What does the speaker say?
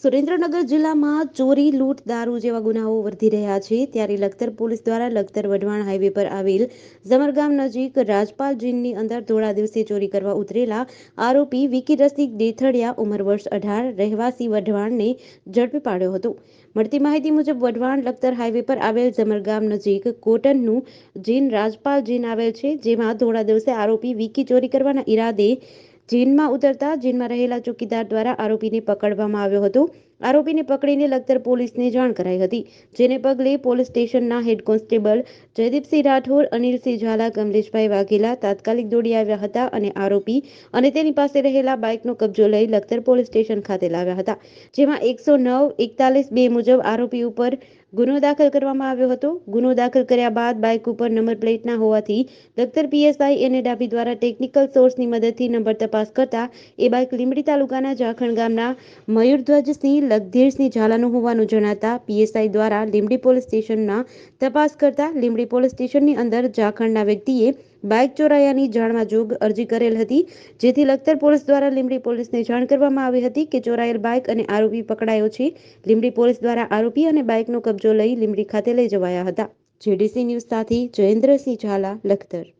સુરેન્દ્રનગર જિલ્લામાં ચોરી, લૂંટ, દારૂ જેવા ગુનાઓ વધી રહ્યા છે. ત્યારે લખતર પોલીસ દ્વારા લખતર વઢવાણ હાઈવે પર આવેલ ઝમરગામ નજીક રાજપાલ જીનની અંદર ધોળા દિવસે ચોરી કરવા ઉતરેલા આરોપી વિકી રસિક દેથડિયા ઉંમર વર્ષ અઢાર, રહેવાસી વઢવાણને ઝડપી પાડ્યો હતો. મળતી માહિતી મુજબ, વઢવાણ લખતર હાઈવે પર આવેલ ઝમરગામ નજીક કોટનનું જીન રાજપાલ જીન આવેલ છે, જેમાં ધોળા દિવસે આરોપી વિકી ચોરી કરવાના ઈરાદે જીનમાં ઉતરતા જીનમાં રહેલા ચોકીદાર દ્વારા આરોપીને પકડવામાં આવ્યો હતો. આરોપીને પકડીને લખતર પોલીસને જાણ કરાઈ હતી, જેને પગલે પોલીસ સ્ટેશનના હેડ કોન્સ્ટેબલ જયદીપસિંહ રાઠોડ, અનિલસિંહ ઝાલા, કમલેશભાઈ વાઘેલા તાત્કાલિક દોડી આવ્યા હતા અને આરોપી અને તેની પાસે રહેલા બાઇકનો કબજો લઈ લખતર પોલીસ સ્ટેશન ખાતે લાવ્યા હતા, જેમાં એકસો નવ, એકતાલીસ બે મુજબ આરોપી ઉપર ગુનો દાખલ કરવામાં આવ્યો હતો. ગુનો દાખલ કર્યા બાદ બાઇક ઉપર નંબર પ્લેટના હોવાથી લખતર પીએસઆઈ એને ડાભી દ્વારા ટેકનિકલ સોર્સની મદદથી નંબર તપાસ કરતા એ બાઇક લીંબડી તાલુકાના જાખણ ગામના મયુરધ્વજસિંહ લખધીરસિંહ ઝાલાનું હોવાનું જણાતા પીએસઆઈ દ્વારા લીંબડી પોલીસ સ્ટેશનના તપાસ કરતા લીંબડી પોલીસ સ્ટેશનની અંદર ઝાખંડના વ્યક્તિએ બાઇક ચોરાયાની જાણવા જોગ અરજી કરેલ હતી, જેથી લખતર પોલીસ દ્વારા લીંબડી પોલીસને જાણ કરવામાં આવી હતી કે ચોરાયેલ બાઇક અને આરોપી પકડાયો છે. લીંબડી પોલીસ દ્વારા આરોપી અને બાઇકનો કબજો લઈ લીંબડી ખાતે લઈ જવાયા હતા. જેડીસી ન્યૂઝ સાથે જયેન્દ્રસિંહ ઝાલા, લખતર.